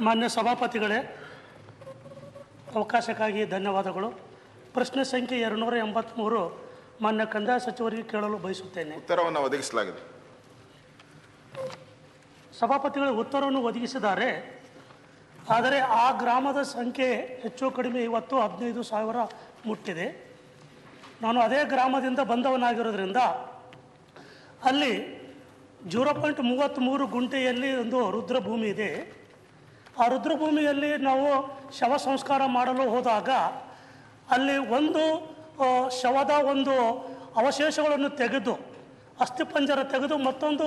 ಮಾನ್ಯ ಸಭಾಪತಿಗಳೇ ಅವಕಾಶಕ್ಕಾಗಿ ಧನ್ಯವಾದಗಳು. ಪ್ರಶ್ನೆ ಸಂಖ್ಯೆ ಎರಡುನೂರ ಎಂಬತ್ತ್ಮೂರು ಮಾನ್ಯ ಕಂದಾಯ ಸಚಿವರಿಗೆ ಕೇಳಲು ಬಯಸುತ್ತೇನೆ. ಉತ್ತರವನ್ನು ಒದಗಿಸಲಾಗಿದೆ. ಸಭಾಪತಿಗಳು ಉತ್ತರವನ್ನು ಒದಗಿಸಿದ್ದಾರೆ. ಆದರೆ ಆ ಗ್ರಾಮದ ಸಂಖ್ಯೆ ಹೆಚ್ಚು ಕಡಿಮೆ ಇವತ್ತು ಹದಿನೈದು ಸಾವಿರ ಮುಟ್ಟಿದೆ. ನಾನು ಅದೇ ಗ್ರಾಮದಿಂದ ಬಂದವನಾಗಿರೋದ್ರಿಂದ ಅಲ್ಲಿ ಜೀರೋ ಪಾಯಿಂಟ್ ಮೂವತ್ತ್ಮೂರು ಗುಂಟೆಯಲ್ಲಿ ಒಂದು ರುದ್ರಭೂಮಿ ಇದೆ. ಆ ರುದ್ರಭೂಮಿಯಲ್ಲಿ ನಾವು ಶವ ಸಂಸ್ಕಾರ ಮಾಡಲು ಹೋದಾಗ ಅಲ್ಲಿ ಒಂದು ಶವದ ಒಂದು ಅವಶೇಷಗಳನ್ನು ತೆಗೆದು ಅಸ್ಥಿಪಂಜರ ತೆಗೆದು ಮತ್ತೊಂದು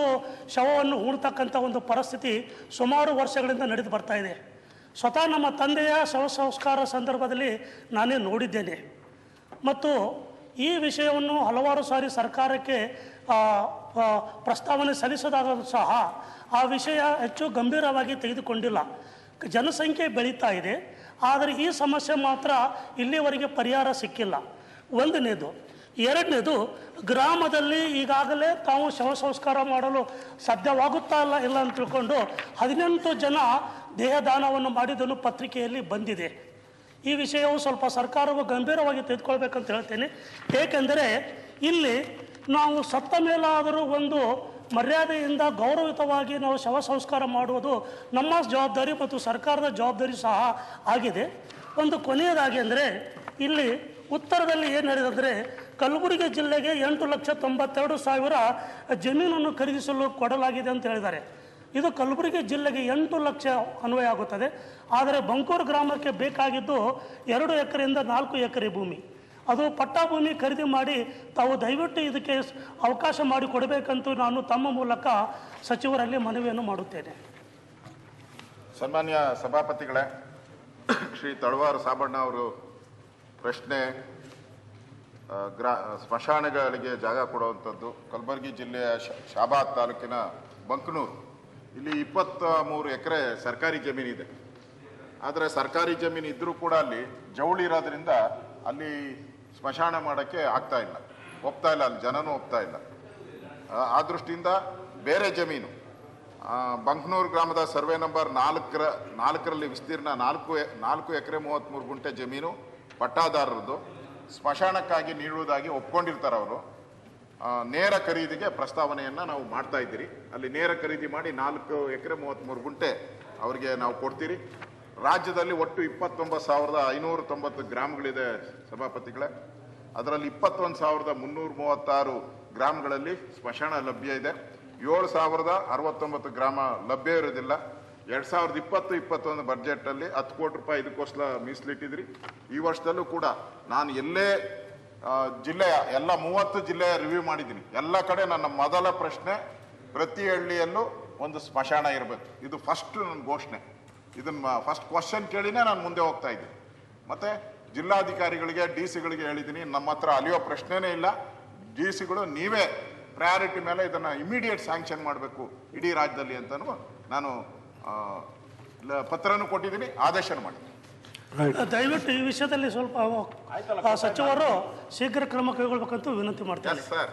ಶವವನ್ನು ಹೂಡ್ತಕ್ಕಂಥ ಒಂದು ಪರಿಸ್ಥಿತಿ ಸುಮಾರು ವರ್ಷಗಳಿಂದ ನಡೆದು ಬರ್ತಾ ಇದೆ. ಸ್ವತಃ ನಮ್ಮ ತಂದೆಯ ಶವ ಸಂಸ್ಕಾರ ಸಂದರ್ಭದಲ್ಲಿ ನಾನೇ ನೋಡಿದ್ದೇನೆ. ಮತ್ತು ಈ ವಿಷಯವನ್ನು ಹಲವಾರು ಸಾರಿ ಸರ್ಕಾರಕ್ಕೆ ಪ್ರಸ್ತಾವನೆ ಸಲ್ಲಿಸೋದಾದರೂ ಸಹ ಆ ವಿಷಯ ಹೆಚ್ಚು ಗಂಭೀರವಾಗಿ ತೆಗೆದುಕೊಂಡಿಲ್ಲ. ಜನಸಂಖ್ಯೆ ಬೆಳೀತಾ ಇದೆ. ಆದರೆ ಈ ಸಮಸ್ಯೆ ಮಾತ್ರ ಇಲ್ಲಿವರೆಗೆ ಪರಿಹಾರ ಸಿಕ್ಕಿಲ್ಲ. ಒಂದನೇದು. ಎರಡನೇದು, ಗ್ರಾಮದಲ್ಲಿ ಈಗಾಗಲೇ ತಾವು ಶವ ಸಂಸ್ಕಾರ ಮಾಡಲು ಸಾಧ್ಯವಾಗುತ್ತಾ ಇಲ್ಲ ಇಲ್ಲ ಅಂತ ತಿಳ್ಕೊಂಡು ಹದಿನೆಂಟು ಜನ ದೇಹದಾನವನ್ನು ಮಾಡಿದ್ದನ್ನು ಪತ್ರಿಕೆಯಲ್ಲಿ ಬಂದಿದೆ. ಈ ವಿಷಯವು ಸ್ವಲ್ಪ ಸರ್ಕಾರವು ಗಂಭೀರವಾಗಿ ತೆಗೆದುಕೊಳ್ಬೇಕಂತ ಹೇಳ್ತೇನೆ. ಏಕೆಂದರೆ ಇಲ್ಲಿ ನಾವು ಸತ್ತ ಮೇಲಾದರೂ ಒಂದು ಮರ್ಯಾದೆಯಿಂದ ಗೌರವಿತವಾಗಿ ನಾವು ಶವ ಸಂಸ್ಕಾರ ಮಾಡುವುದು ನಮ್ಮ ಜವಾಬ್ದಾರಿ ಮತ್ತು ಸರ್ಕಾರದ ಜವಾಬ್ದಾರಿ ಸಹ ಆಗಿದೆ. ಒಂದು ಕೊನೆಯದಾಗಿ ಅಂದರೆ ಇಲ್ಲಿ ಉತ್ತರದಲ್ಲಿ ಏನು ಹೇಳಿದಂದರೆ ಕಲಬುರಗಿ ಜಿಲ್ಲೆಗೆ ಎಂಟು ಲಕ್ಷ ತೊಂಬತ್ತೆರಡು ಸಾವಿರ ಜಮೀನನ್ನು ಖರೀದಿಸಲು ಕೊಡಲಾಗಿದೆ ಅಂತ ಹೇಳಿದ್ದಾರೆ. ಇದು ಕಲಬುರಗಿ ಜಿಲ್ಲೆಗೆ ಎಂಟು ಲಕ್ಷ ಅನ್ವಯ ಆಗುತ್ತದೆ. ಆದರೆ ಬಂಕೂರು ಗ್ರಾಮಕ್ಕೆ ಬೇಕಾಗಿದ್ದು ಎರಡು ಎಕರೆಯಿಂದ ನಾಲ್ಕು ಎಕರೆ ಭೂಮಿ. ಅದು ಪಟ್ಟಾ ಭೂಮಿ ಖರೀದಿ ಮಾಡಿ ತಾವು ದಯವಿಟ್ಟು ಇದಕ್ಕೆ ಅವಕಾಶ ಮಾಡಿ ಕೊಡಬೇಕಂತೂ ನಾನು ತಮ್ಮ ಮೂಲಕ ಸಚಿವರಲ್ಲಿ ಮನವಿಯನ್ನು ಮಾಡುತ್ತೇನೆ. ಸನ್ಮಾನ್ಯ ಸಭಾಪತಿಗಳೇ, ಶ್ರೀ ತಳವಾರ ಸಾಬಣ್ಣ ಅವರು ಪ್ರಶ್ನೆ ಗ್ರಾ, ಸ್ಮಶಾನಗಳಿಗೆ ಜಾಗ ಕೊಡುವಂಥದ್ದು ಕಲಬುರಗಿ ಜಿಲ್ಲೆಯ ಶಾಬಾದ್ ತಾಲೂಕಿನ ಬಂಕನೂರು. ಇಲ್ಲಿ ಇಪ್ಪತ್ತ ಮೂರು ಎಕರೆ ಸರ್ಕಾರಿ ಜಮೀನಿದೆ. ಆದರೆ ಸರ್ಕಾರಿ ಜಮೀನು ಇದ್ದರೂ ಕೂಡ ಅಲ್ಲಿ ಜವಳಿ ಇರೋದ್ರಿಂದ ಅಲ್ಲಿ ಸ್ಮಶಾನ ಮಾಡೋಕ್ಕೆ ಆಗ್ತಾ ಇಲ್ಲ. ಒಪ್ತಾ ಇಲ್ಲ, ಅಲ್ಲಿ ಜನನೂ ಒಪ್ತಾ ಇಲ್ಲ. ಆ- ದೃಷ್ಟಿಯಿಂದ ಬೇರೆ ಜಮೀನು. ಬಂಕ್ನೂರು ಗ್ರಾಮದ ಸರ್ವೆ ನಂಬರ್ ನಾಲ್ಕರ, ನಾಲ್ಕರಲ್ಲಿ ವಿಸ್ತೀರ್ಣ ನಾಲ್ಕು ನಾಲ್ಕು ಎಕರೆ ಮೂವತ್ತ್ಮೂರು ಗುಂಟೆ ಜಮೀನು ಪಟ್ಟಾದಾರರದ್ದು. ಸ್ಮಶಾನಕ್ಕಾಗಿ ನೀಡುವುದಾಗಿ ಒಪ್ಕೊಂಡಿರ್ತಾರೆ ಅವರು. ನೇರ ಖರೀದಿಗೆ ಪ್ರಸ್ತಾವನೆಯನ್ನು ನಾವು ಮಾಡ್ತಾ ಇದ್ದೀರಿ. ಅಲ್ಲಿ ನೇರ ಖರೀದಿ ಮಾಡಿ ನಾಲ್ಕು ಎಕರೆ ಮೂವತ್ತ್ಮೂರು ಗುಂಟೆ ಅವರಿಗೆ ನಾವು ಕೊಡ್ತೀರಿ. ರಾಜ್ಯದಲ್ಲಿ ಒಟ್ಟು ಇಪ್ಪತ್ತೊಂಬತ್ತು ಸಾವಿರದ ಐನೂರ ತೊಂಬತ್ತು ಗ್ರಾಮಗಳಿದೆ ಸಭಾಪತಿಗಳೇ. ಅದರಲ್ಲಿ ಇಪ್ಪತ್ತೊಂದು ಸಾವಿರದ ಮುನ್ನೂರ ಮೂವತ್ತಾರು ಗ್ರಾಮಗಳಲ್ಲಿ ಸ್ಮಶಾನ ಲಭ್ಯ ಇದೆ. ಏಳು ಸಾವಿರದ ಅರವತ್ತೊಂಬತ್ತು ಗ್ರಾಮ ಲಭ್ಯ ಇರೋದಿಲ್ಲ. ಎರಡು ಸಾವಿರದ ಇಪ್ಪತ್ತು, ಇಪ್ಪತ್ತೊಂದು ಬಜೆಟಲ್ಲಿ ಹತ್ತು ಕೋಟಿ ರೂಪಾಯಿ ಇದಕ್ಕೋಸ್ಕರ ಮೀಸಲಿಟ್ಟಿದ್ರಿ. ಈ ವರ್ಷದಲ್ಲೂ ಕೂಡ ನಾನು ಎಲ್ಲೇ ಜಿಲ್ಲೆಯ, ಎಲ್ಲ ಮೂವತ್ತು ಜಿಲ್ಲೆಯ ರಿವ್ಯೂ ಮಾಡಿದ್ದೀನಿ. ಎಲ್ಲ ಕಡೆ ನನ್ನ ಮೊದಲ ಪ್ರಶ್ನೆ, ಪ್ರತಿ ಹಳ್ಳಿಯಲ್ಲೂ ಒಂದು ಸ್ಮಶಾನ ಇರಬೇಕು. ಇದು ಫಸ್ಟ್ ನನ್ನ ಘೋಷಣೆ. ಇದನ್ನ ಫಸ್ಟ್ ಕ್ವಶನ್ ಕೇಳಿನೇ ನಾನು ಮುಂದೆ ಹೋಗ್ತಾ ಇದ್ದೀನಿ ಮತ್ತೆ ಜಿಲ್ಲಾಧಿಕಾರಿಗಳಿಗೆ ಡಿ ಸಿಗಳಿಗೆ ಹೇಳಿದ್ದೀನಿ ನಮ್ಮ ಹತ್ರ ಅಲಿಯೋ ಪ್ರಶ್ನೆನೇ ಇಲ್ಲ. ಡಿ ಸಿಗಳು ನೀವೇ ಪ್ರಯಾರಿಟಿ ಮೇಲೆ ಇದನ್ನ ಇಮಿಡಿಯೇಟ್ ಸ್ಯಾಂಕ್ಷನ್ ಮಾಡಬೇಕು ಇಡೀ ರಾಜ್ಯದಲ್ಲಿ ಅಂತಲೂ ನಾನು ಪತ್ರನೂ ಕೊಟ್ಟಿದ್ದೀನಿ ಆದೇಶನ ಮಾಡಿದ್ದೀನಿ. ದಯವಿಟ್ಟು ಈ ವಿಷಯದಲ್ಲಿ ಸ್ವಲ್ಪ ಆ, ಸಚಿವರು ಶೀಘ್ರ ಕ್ರಮ ಕೈಗೊಳ್ಬೇಕಂತ ವಿನಂತಿ ಮಾಡ್ತೇನೆ ಸರ್